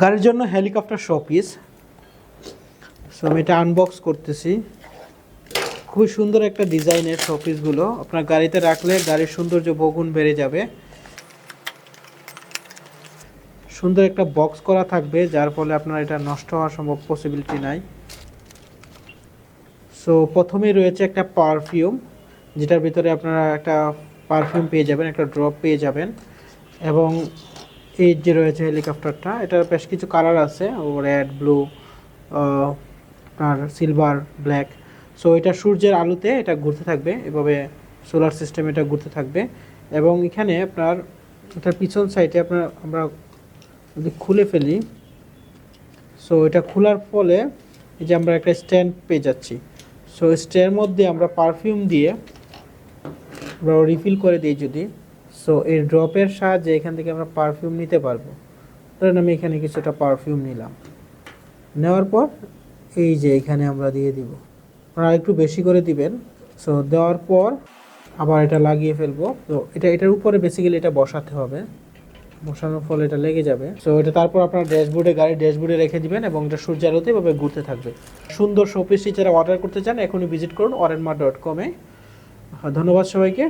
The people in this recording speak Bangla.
গাড়ির জন্য হেলিকপ্টার শোপিস। সো আমি এটা আনবক্স করতেছি। খুবই সুন্দর একটা ডিজাইনের শোপিসগুলো। আপনার গাড়িতে রাখলে গাড়ির সৌন্দর্য বহুগুণ বেড়ে যাবে। সুন্দর একটা বক্স করা থাকবে, যার ফলে আপনার এটা নষ্ট হওয়ার সম্ভব পসিবিলিটি নাই। সো প্রথমেই রয়েছে একটা পারফিউম যেটার ভিতরে আপনারা একটা পারফিউম পেয়ে যাবেন, একটা ড্রপ পেয়ে যাবেন। এবং এই যে রয়েছে হেলিকপ্টারটা, এটার বেশ কিছু কালার আছে রেড ব্লু আপনার সিলভার ব্ল্যাক সো এটা সূর্যের আলোতে এটা ঘুরতে থাকবে, এভাবে সোলার সিস্টেম এটা ঘুরতে থাকবে। এবং এখানে আপনার, এটার পিছন সাইডে আপনার, আমরা যদি খুলে ফেলি সো এটা খোলার ফলে এই যে আমরা একটা স্ট্যান্ড পেয়ে যাচ্ছি। সো স্ট্যান্ডের মধ্যে আমরা পারফিউম দিয়ে, আমরা রিফিল করে দিই যদি। সো এই ড্রপের সাহায্যে এখান থেকে আমরা পারফিউম নিতে পারব। ধরেন আমি এখানে কিছুটা পারফিউম নিলাম। নেওয়ার পর এই যে এখানে আমরা দিয়ে দিব। আপনারা একটু বেশি করে দিবেন। সো দেওয়ার পর আবার এটা লাগিয়ে ফেলব। তো এটা, এটার উপরে বেসিক্যালি এটা বসাতে হবে। বসানোর ফলে এটা লেগে যাবে। সো এটা তারপর আপনার ড্যাশবোর্ডে গাড়ির ড্যাশবোর্ডে রেখে দিবেন এবং এটা সূর্য আলোতে এভাবে ঘুরতে থাকবে। সুন্দর শোপিসটি যারা অর্ডার করতে চান, এখনই ভিজিট করুন অরেনমা ডট কমে ধন্যবাদ সবাইকে।